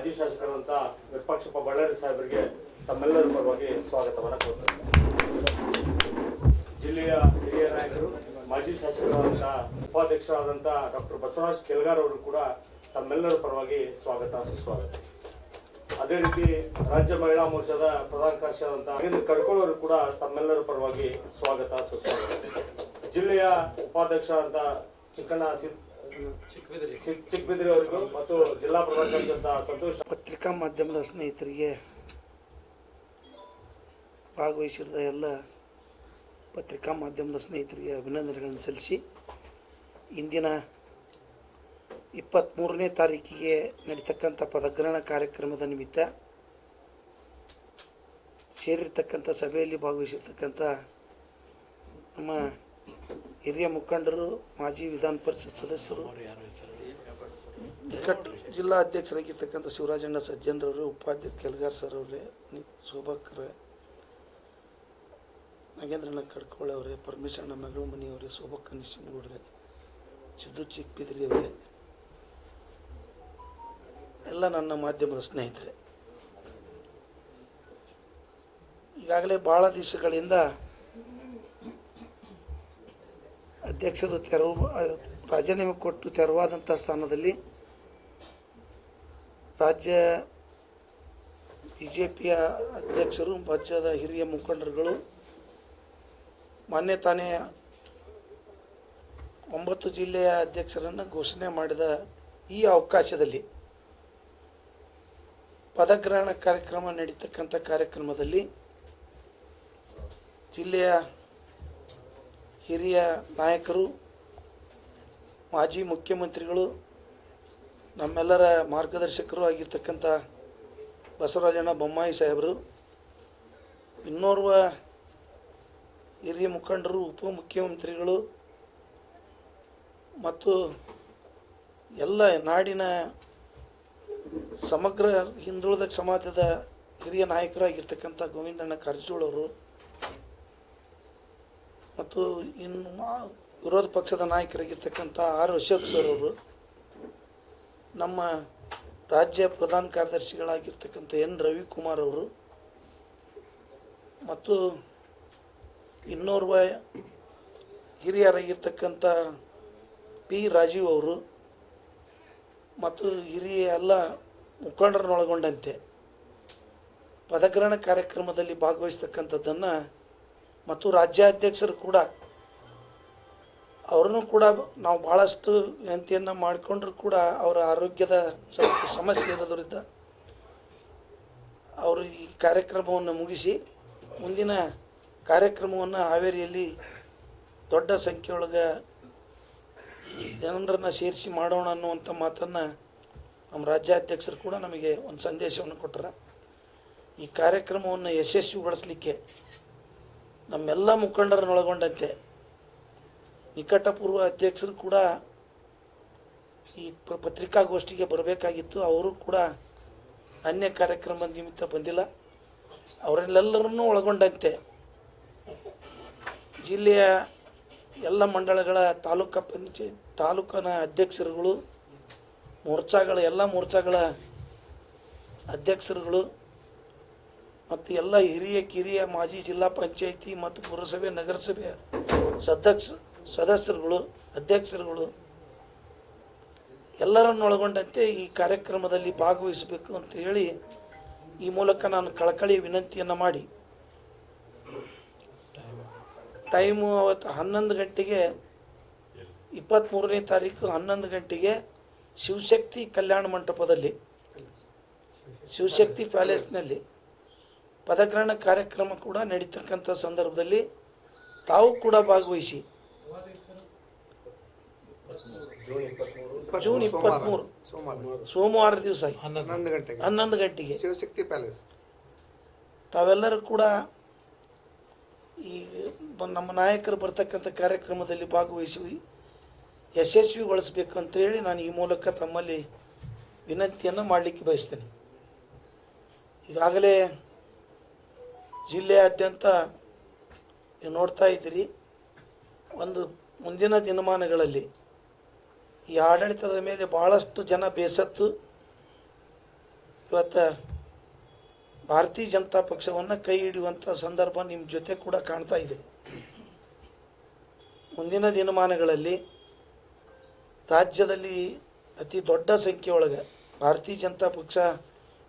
ಮಾಜಿ ಶಾಸಕರಂತ ವಿರೂಪಾಕ್ಷಪ್ಪ ಬಳ್ಳಾರಿ ಸಾಹೇಬರಿಗೆ ತಮ್ಮೆಲ್ಲರ ಪರವಾಗಿ ಸ್ವಾಗತವನ್ನು ಕೋರ್ತೇನೆ ಜಿಲ್ಲೆಯ ಹಿರಿಯ ನಾಯಕರು, ಮಾಜಿ ಶಾಸಕರಾದಂಥ ಉಪಾಧ್ಯಕ್ಷರಾದಂಥ ಡಾಕ್ಟರ್ ಬಸವರಾಜ್ ಕೆಲ್ಗಾರ್ ಅವರು ಕೂಡ ತಮ್ಮೆಲ್ಲರ ಪರವಾಗಿ ಸ್ವಾಗತ, ಸುಸ್ವಾಗತ. ಅದೇ ರೀತಿ ರಾಜ್ಯ ಮಹಿಳಾ ಮೋರ್ಚಾದ ಪ್ರಧಾನ ಕಾರ್ಯದರ್ಶಿಯಾದಂಥ ನಾಗೇಂದ್ರ ಕಡ್ಕೋಳ್ ಅವರು ಕೂಡ ತಮ್ಮೆಲ್ಲರ ಪರವಾಗಿ ಸ್ವಾಗತ, ಸುಸ್ವಾಗತ. ಜಿಲ್ಲೆಯ ಉಪಾಧ್ಯಕ್ಷರಾದಂಥ ಚಿಕ್ಕಣ್ಣ ಪತ್ರಿಕಾ ಮಾಧ್ಯಮದ ಸ್ನೇಹಿತರಿಗೆ ಭಾಗವಹಿಸಿದ ಎಲ್ಲ ಪತ್ರಿಕಾ ಮಾಧ್ಯಮದ ಸ್ನೇಹಿತರಿಗೆ ಅಭಿನಂದನೆಗಳನ್ನು ಸಲ್ಲಿಸಿ, ಇಂದಿನ ಇಪ್ಪತ್ತ್ಮೂರನೇ ತಾರೀಕಿಗೆ ನಡೀತಕ್ಕಂಥ ಪದಗ್ರಹಣ ಕಾರ್ಯಕ್ರಮದ ನಿಮಿತ್ತ ಸೇರಿರ್ತಕ್ಕಂಥ ಸಭೆಯಲ್ಲಿ ಭಾಗವಹಿಸಿರ್ತಕ್ಕಂಥ ನಮ್ಮ ಹಿರಿಯ ಮುಖಂಡರು, ಮಾಜಿ ವಿಧಾನ ಪರಿಷತ್ ಸದಸ್ಯರು, ನಿಕಟ್ ಜಿಲ್ಲಾ ಅಧ್ಯಕ್ಷರಾಗಿರ್ತಕ್ಕಂಥ ಶಿವರಾಜಣ್ಣ ಸಜ್ಜನರವರು ಉಪಾಧ್ಯಕ್ಷ ಕೆಲ್ಗಾರ್ ಸರ್ ಅವರೇ ಶೋಭಾಕರ್ ನಾಗೇಂದ್ರಣ್ಣ ಅವರೇ ಪರಮೇಶಣ್ಣ ಮಗಳು ಮನೆಯವರೇ ಶೋಭಕ್ಕ ನಿಶಿಮಗೌಡ್ರೆ ಸಿದ್ದು ಚಿಕ್ಬಿದ್ರಿ ಅವರೇ, ಎಲ್ಲ ನನ್ನ ಮಾಧ್ಯಮದ ಸ್ನೇಹಿತರೆ. ಈಗಾಗಲೇ ಭಾಳ ದಿವಸಗಳಿಂದ ಅಧ್ಯಕ್ಷರು ತೆರವು ರಾಜೀನಾಮೆ ಕೊಟ್ಟು ತೆರವಾದಂಥ ಸ್ಥಾನದಲ್ಲಿ ರಾಜ್ಯ ಬಿ ಜೆ ಪಿಯ ಅಧ್ಯಕ್ಷರು, ರಾಜ್ಯದ ಹಿರಿಯ ಮುಖಂಡರುಗಳು, ಮಾನ್ಯ ತಾನೇ ಒಂಬತ್ತು ಜಿಲ್ಲೆಯ ಅಧ್ಯಕ್ಷರನ್ನು ಘೋಷಣೆ ಮಾಡಿದ ಈ ಅವಕಾಶದಲ್ಲಿ ಪದಗ್ರಹಣ ಕಾರ್ಯಕ್ರಮ ನಡೀತಕ್ಕಂಥ ಕಾರ್ಯಕ್ರಮದಲ್ಲಿ ಜಿಲ್ಲೆಯ ಹಿರಿಯ ನಾಯಕರು, ಮಾಜಿ ಮುಖ್ಯಮಂತ್ರಿಗಳು, ನಮ್ಮೆಲ್ಲರ ಮಾರ್ಗದರ್ಶಕರು ಆಗಿರ್ತಕ್ಕಂಥ ಬಸವರಾಜಣ್ಣ ಬೊಮ್ಮಾಯಿ ಸಾಹೇಬರು, ಇನ್ನೋರ್ವ ಹಿರಿಯ ಮುಖಂಡರು, ಉಪಮುಖ್ಯಮಂತ್ರಿಗಳು ಮತ್ತು ಎಲ್ಲ ನಾಡಿನ ಸಮಗ್ರ ಹಿಂದುಳಿದ ಸಮಾಜದ ಹಿರಿಯ ನಾಯಕರಾಗಿರ್ತಕ್ಕಂಥ ಗೋವಿಂದಣ್ಣ ಕಾರಜೋಳವರು ಮತ್ತು ಇನ್ನು ವಿರೋಧ ಪಕ್ಷದ ನಾಯಕರಾಗಿರ್ತಕ್ಕಂಥ ಆರ್ ಅಶೋಕ್ ಸರ್ ಅವರು ನಮ್ಮ ರಾಜ್ಯ ಪ್ರಧಾನ ಕಾರ್ಯದರ್ಶಿಗಳಾಗಿರ್ತಕ್ಕಂಥ ಎನ್ ರವಿಕುಮಾರ್ ಅವರು ಮತ್ತು ಇನ್ನೋರ್ವ ಹಿರಿಯರಾಗಿರ್ತಕ್ಕಂಥ ಪಿ ರಾಜೀವ್ ಅವರು ಮತ್ತು ಹಿರಿಯ ಎಲ್ಲ ಮುಖಂಡರನ್ನೊಳಗೊಂಡಂತೆ ಪದಗ್ರಹಣ ಕಾರ್ಯಕ್ರಮದಲ್ಲಿ ಭಾಗವಹಿಸ್ತಕ್ಕಂಥದ್ದನ್ನು ಮತ್ತು ರಾಜ್ಯಾಧ್ಯಕ್ಷರು ಕೂಡ, ಅವ್ರನ್ನೂ ಕೂಡ ನಾವು ಭಾಳಷ್ಟು ವಿನಂತಿಯನ್ನು ಮಾಡಿಕೊಂಡ್ರು ಕೂಡ ಅವರ ಆರೋಗ್ಯದ ಸಮಸ್ಯೆ ಇರೋದ್ರಿಂದ ಅವರು ಈ ಕಾರ್ಯಕ್ರಮವನ್ನು ಮುಗಿಸಿ ಮುಂದಿನ ಕಾರ್ಯಕ್ರಮವನ್ನು ಹಾವೇರಿಯಲ್ಲಿ ದೊಡ್ಡ ಸಂಖ್ಯೆಯೊಳಗೆ ಜನರನ್ನು ಸೇರಿಸಿ ಮಾಡೋಣ ಅನ್ನುವಂಥ ಮಾತನ್ನು ನಮ್ಮ ರಾಜ್ಯಾಧ್ಯಕ್ಷರು ಕೂಡ ನಮಗೆ ಒಂದು ಸಂದೇಶವನ್ನು ಕೊಟ್ಟರು ಈ ಕಾರ್ಯಕ್ರಮವನ್ನು ಯಶಸ್ವಿಗೊಳಿಸಲಿಕ್ಕೆ ನಮ್ಮೆಲ್ಲ ಮುಖಂಡರನ್ನೊಳಗೊಂಡಂತೆ. ನಿಕಟಪೂರ್ವ ಅಧ್ಯಕ್ಷರು ಕೂಡ ಈ ಪತ್ರಿಕಾಗೋಷ್ಠಿಗೆ ಬರಬೇಕಾಗಿತ್ತು. ಅವರು ಕೂಡ ಅನ್ಯ ಕಾರ್ಯಕ್ರಮದ ನಿಮಿತ್ತ ಬಂದಿಲ್ಲ. ಅವರೆಲ್ಲರನ್ನೂ ಒಳಗೊಂಡಂತೆ. ಜಿಲ್ಲೆಯ ಎಲ್ಲ ಮಂಡಳಗಳ ತಾಲೂಕಾ ಪಂಚಾಯತ್ ತಾಲೂಕಿನ ಅಧ್ಯಕ್ಷರುಗಳು, ಮೋರ್ಚಾಗಳ ಎಲ್ಲ ಮೋರ್ಚಾಗಳ ಅಧ್ಯಕ್ಷರುಗಳು ಮತ್ತು ಎಲ್ಲ ಹಿರಿಯ ಕಿರಿಯ ಮಾಜಿ ಜಿಲ್ಲಾ ಪಂಚಾಯಿತಿ ಮತ್ತು ಪುರಸಭೆ ನಗರಸಭೆಯ ಸದಸ್ಯ ಸದಸ್ಯರುಗಳು, ಅಧ್ಯಕ್ಷರುಗಳು ಎಲ್ಲರನ್ನೊಳಗೊಂಡಂತೆ ಈ ಕಾರ್ಯಕ್ರಮದಲ್ಲಿ ಭಾಗವಹಿಸಬೇಕು ಅಂತ ಹೇಳಿ ಈ ಮೂಲಕ ನಾನು ಕಳಕಳಿ ವಿನಂತಿಯನ್ನು ಮಾಡಿ. ಟೈಮು ಅವತ್ತು ಹನ್ನೊಂದು ಗಂಟೆಗೆ ಇಪ್ಪತ್ತ್ಮೂರನೇ ತಾರೀಕು ಹನ್ನೊಂದು ಗಂಟೆಗೆ ಶಿವಶಕ್ತಿ ಕಲ್ಯಾಣ ಮಂಟಪದಲ್ಲಿ, ಶಿವಶಕ್ತಿ ಪ್ಯಾಲೇಸ್ನಲ್ಲಿ. ಪದಗ್ರಹಣ ಕಾರ್ಯಕ್ರಮ ಕೂಡ ನಡೀತಕ್ಕಂಥ ಸಂದರ್ಭದಲ್ಲಿ ತಾವು ಕೂಡ ಭಾಗವಹಿಸಿ. ಜೂನ್ ಇಪ್ಪತ್ತ್ಮೂರು ಸೋಮವಾರ. ದಿವಸ ಹನ್ನೊಂದು ಗಂಟೆಗೆ. ಹನ್ನೊಂದು ಗಂಟೆಗೆ. ಶಿವಶಕ್ತಿ ಪ್ಯಾಲೇಸ್. ತಾವೆಲ್ಲರೂ ಕೂಡ ಈ ಬ- ನಮ್ಮ ನಾಯಕರು ಬರ್ತಕ್ಕಂಥ ಕಾರ್ಯಕ್ರಮದಲ್ಲಿ ಭಾಗವಹಿಸಿ ಯಶಸ್ವಿಗೊಳಿಸಬೇಕು ಅಂತೇಳಿ ನಾನು ಈ ಮೂಲಕ ತಮ್ಮಲ್ಲಿ ವಿನಂತಿಯನ್ನು ಮಾಡಲಿಕ್ಕೆ ಬಯಸ್ತೇನೆ. ಈಗಾಗಲೇ ಜಿಲ್ಲೆಯಾದ್ಯಂತ ನೋಡ್ತಾ ಇದ್ದೀರಿ, ಒಂದು ಮುಂದಿನ ದಿನಮಾನಗಳಲ್ಲಿ ಈ ಆಡಳಿತದ ಮೇಲೆ ಭಾಳಷ್ಟು ಜನ ಬೇಸತ್ತು ಇವತ್ತು ಭಾರತೀಯ ಜನತಾ ಪಕ್ಷವನ್ನು ಕೈ ಹಿಡಿಯುವಂಥ ಸಂದರ್ಭ ನಿಮ್ಮ ಜೊತೆ ಕೂಡ ಕಾಣ್ತಾ ಇದೆ. ಮುಂದಿನ ದಿನಮಾನಗಳಲ್ಲಿ ರಾಜ್ಯದಲ್ಲಿ ಅತಿ ದೊಡ್ಡ ಸಂಖ್ಯೆಯೊಳಗೆ ಭಾರತೀಯ ಜನತಾ ಪಕ್ಷ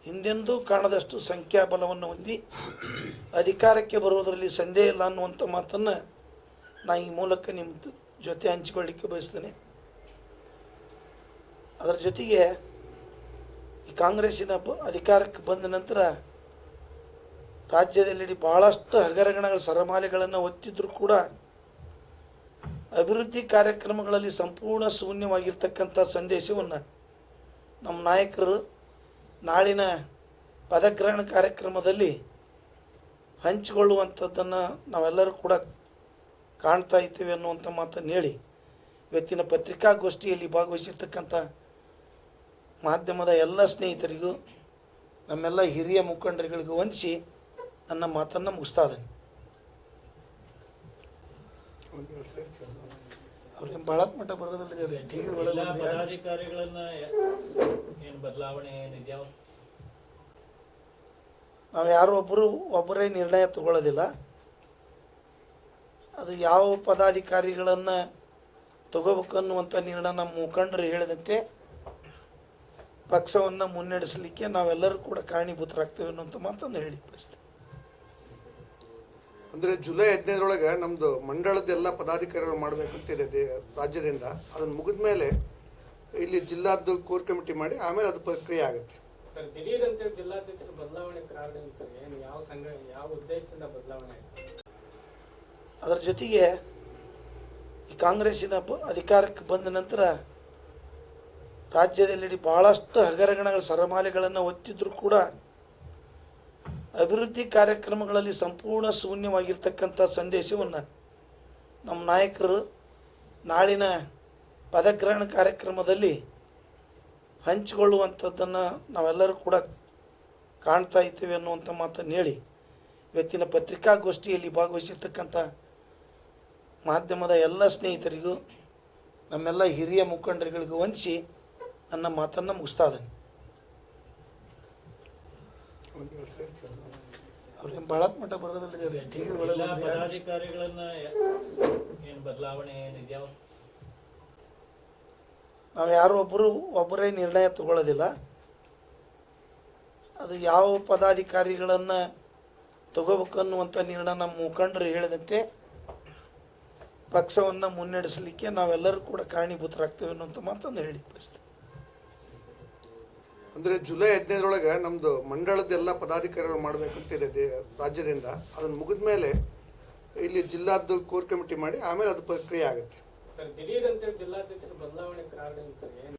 ಹಿಂದೆಂದೂ ಕಾಣದಷ್ಟು ಸಂಖ್ಯಾಬಲವನ್ನು ಹೊಂದಿ ಅಧಿಕಾರಕ್ಕೆ ಬರುವುದರಲ್ಲಿ ಸಂದೇಹ ಇಲ್ಲ ಅನ್ನುವಂಥ ಮಾತನ್ನು ನಾ ಈ ಮೂಲಕ ನಿಮ್ಮ ಜೊತೆ ಹಂಚಿಕೊಳ್ಳಿಕ್ಕೆ ಬಯಸ್ತೇನೆ. ಅದರ ಜೊತೆಗೆ ಈ ಕಾಂಗ್ರೆಸ್ಸಿನ ಬ ಅಧಿಕಾರಕ್ಕೆ ಬಂದ ನಂತರ ರಾಜ್ಯದಲ್ಲಿ ಭಾಳಷ್ಟು ಹಗರಣಗಳ ಸರಮಾಲೆಗಳನ್ನು ಒತ್ತಿದ್ರೂ ಕೂಡ ಅಭಿವೃದ್ಧಿ ಕಾರ್ಯಕ್ರಮಗಳಲ್ಲಿ ಸಂಪೂರ್ಣ ಶೂನ್ಯವಾಗಿರ್ತಕ್ಕಂಥ ಸಂದೇಶವನ್ನು ನಮ್ಮ ನಾಯಕರು ನಾಳಿನ ಪದಗ್ರಹಣ ಕಾರ್ಯಕ್ರಮದಲ್ಲಿ ಹಂಚಿಕೊಳ್ಳುವಂಥದ್ದನ್ನು ನಾವೆಲ್ಲರೂ ಕೂಡ ಕಾಣ್ತಾ ಇದ್ದೇವೆ ಅನ್ನುವಂಥ ಮಾತನ್ನು ಹೇಳಿ ಇವತ್ತಿನ ಪತ್ರಿಕಾಗೋಷ್ಠಿಯಲ್ಲಿ ಭಾಗವಹಿಸಿರ್ತಕ್ಕಂಥ ಮಾಧ್ಯಮದ ಎಲ್ಲ ಸ್ನೇಹಿತರಿಗೂ, ನಮ್ಮೆಲ್ಲ ಹಿರಿಯ ಮುಖಂಡರುಗಳಿಗೂ ವಂದಿಸಿ ನನ್ನ ಮಾತನ್ನು ಮುಗಿಸ್ತಾ ಇದ್ದೇನೆ. ಅವ್ರೇನು ಭಾಳ ಮಟ್ಟ ಬರೋದಿಲ್ಲ ರೀ ಟಿ ವಿ ಜಿಲ್ಲಾ ಒಳಗೆ ಪದಾಧಿಕಾರಿಗಳನ್ನ ಏನ್ ಬದಲಾವಣೆ ಏನಿದ್ಯಾವ? ನಾವು ಯಾರು ಒಬ್ಬರು ಒಬ್ಬರೇ ನಿರ್ಣಯ ತಗೊಳ್ಳೋದಿಲ್ಲ ಅದು ಯಾವ ಪದಾಧಿಕಾರಿಗಳನ್ನು ತಗೋಬೇಕು ಅನ್ನುವಂಥ ನಿರ್ಣಯ ನಮ್ಮ ಮುಖಂಡರು ಹೇಳಿದಂತೆ ಪಕ್ಷವನ್ನು ಮುನ್ನಡೆಸಲಿಕ್ಕೆ ನಾವೆಲ್ಲರೂ ಕೂಡ ಕಾರಣೀಭೂತರಾಗ್ತೇವೆ ಅನ್ನುವಂಥ ಮಾತನ್ನು ಹೇಳಿ ಬಯಸ್ತೇನೆ ಅಂದ್ರೆ ಜುಲೈ ಹದಿನೈದರೊಳಗೆ ನಮ್ದು ಮಂಡಳದ ಎಲ್ಲ ಪದಾಧಿಕಾರಿಗಳು ಮಾಡಬೇಕು ಅಂತ ಇದೆ ದೇ- ರಾಜ್ಯದಿಂದ. ಅದನ್ನು ಮುಗಿದ ಮೇಲೆ ಇಲ್ಲಿ ಜಿಲ್ಲಾದ್ದು ಕೋರ್ ಕಮಿಟಿ ಮಾಡಿ ಆಮೇಲೆ ಅದು ಪ್ರಕ್ರಿಯೆ ಆಗುತ್ತೆ. ಸರ್ ದಿಢೀರ್ ಅಂತೇಳಿ ಜಿಲ್ಲಾಧ್ಯಕ್ಷರ ಬದಲಾವಣೆ ಕಾರಣ ಏನು ಸರ್ ಏನು ಯಾವ ಸಂಘ ಯಾವ ಉದ್ದೇಶದಿಂದ ಬದಲಾವಣೆ ಅದರ ಜೊತೆಗೆ ಈ ಕಾಂಗ್ರೆಸ್ಸಿನ ಅಧಿಕಾರಕ್ಕೆ ಬಂದ ನಂತರ ರಾಜ್ಯದಲ್ಲಿ ಭಾಳಷ್ಟು ಹಗರಣಗಳ ಸರಮಾಲೆಗಳನ್ನು ಒತ್ತಿದ್ರೂ ಕೂಡ ಅಭಿವೃದ್ಧಿ ಕಾರ್ಯಕ್ರಮಗಳಲ್ಲಿ ಸಂಪೂರ್ಣ ಶೂನ್ಯವಾಗಿರ್ತಕ್ಕಂಥ ಸಂದೇಶವನ್ನು ನಮ್ಮ ನಾಯಕರು ನಾಳಿನ ಪದಗ್ರಹಣ ಕಾರ್ಯಕ್ರಮದಲ್ಲಿ ಹಂಚಿಕೊಳ್ಳುವಂಥದ್ದನ್ನು ನಾವೆಲ್ಲರೂ ಕೂಡ ಕಾಣ್ತಾ ಇದ್ದೇವೆ ಅನ್ನುವಂಥ ಮಾತನ್ನು ಹೇಳಿ ಇವತ್ತಿನ ಪತ್ರಿಕಾಗೋಷ್ಠಿಯಲ್ಲಿ ಭಾಗವಹಿಸಿರ್ತಕ್ಕಂಥ ಮಾಧ್ಯಮದ ಎಲ್ಲ ಸ್ನೇಹಿತರಿಗೂ, ನಮ್ಮೆಲ್ಲ ಹಿರಿಯ ಮುಖಂಡರುಗಳಿಗೂ ವಂಚಿಸಿ ನನ್ನ ಮಾತನ್ನು ಮುಗಿಸ್ತಾ ಇದ್ದೇನೆ. ಅವ್ರೇನು ಭಾಳ ಮಟ್ಟ ಬರೋದಿಲ್ಲ ರೀ ಟಿ ವಿ ಒಳಗೆ ಪದಾಧಿಕಾರಿಗಳನ್ನ ಏನು ಬದಲಾವಣೆ ನಾವು ಯಾರು ಒಬ್ಬರು ಒಬ್ಬರೇ ನಿರ್ಣಯ ತಗೊಳ್ಳೋದಿಲ್ಲ ಅದು ಯಾವ ಪದಾಧಿಕಾರಿಗಳನ್ನು ತಗೋಬೇಕು ಅನ್ನುವಂಥ ನಿರ್ಣಯ ನಮ್ಮ ಮುಖಂಡರು ಹೇಳಿದಂತೆ ಪಕ್ಷವನ್ನು ಮುನ್ನಡೆಸಲಿಕ್ಕೆ ನಾವೆಲ್ಲರೂ ಕೂಡ ಕಾರಣೀಭೂತರಾಗ್ತೇವೆ ಅನ್ನುವಂಥ ಮಾತನ್ನು ಹೇಳಿ ಬಯಸ್ತೇನೆ ಅಂದ್ರೆ ಜುಲೈ ಹದಿನೈದರೊಳಗೆ ನಮ್ದು ಮಂಡಳದ ಎಲ್ಲ ಪದಾಧಿಕಾರಿಗಳು ಮಾಡ್ಬೇಕು ಅಂತ ಇದೆ ದೇ- ರಾಜ್ಯದಿಂದ. ಅದನ್ನ ಮುಗಿದ ಮೇಲೆ ಇಲ್ಲಿ ಜಿಲ್ಲಾದ್ದು ಕೋರ್ ಕಮಿಟಿ ಮಾಡಿ ಆಮೇಲೆ ಅದು ಪ್ರಕ್ರಿಯೆ ಆಗುತ್ತೆ. ಸರ್, ದಿಢೀರ್ ಅಂತೇಳಿ ಜಿಲ್ಲಾಧ್ಯಕ್ಷರ ಬದಲಾವಣೆ ಕಾರಣ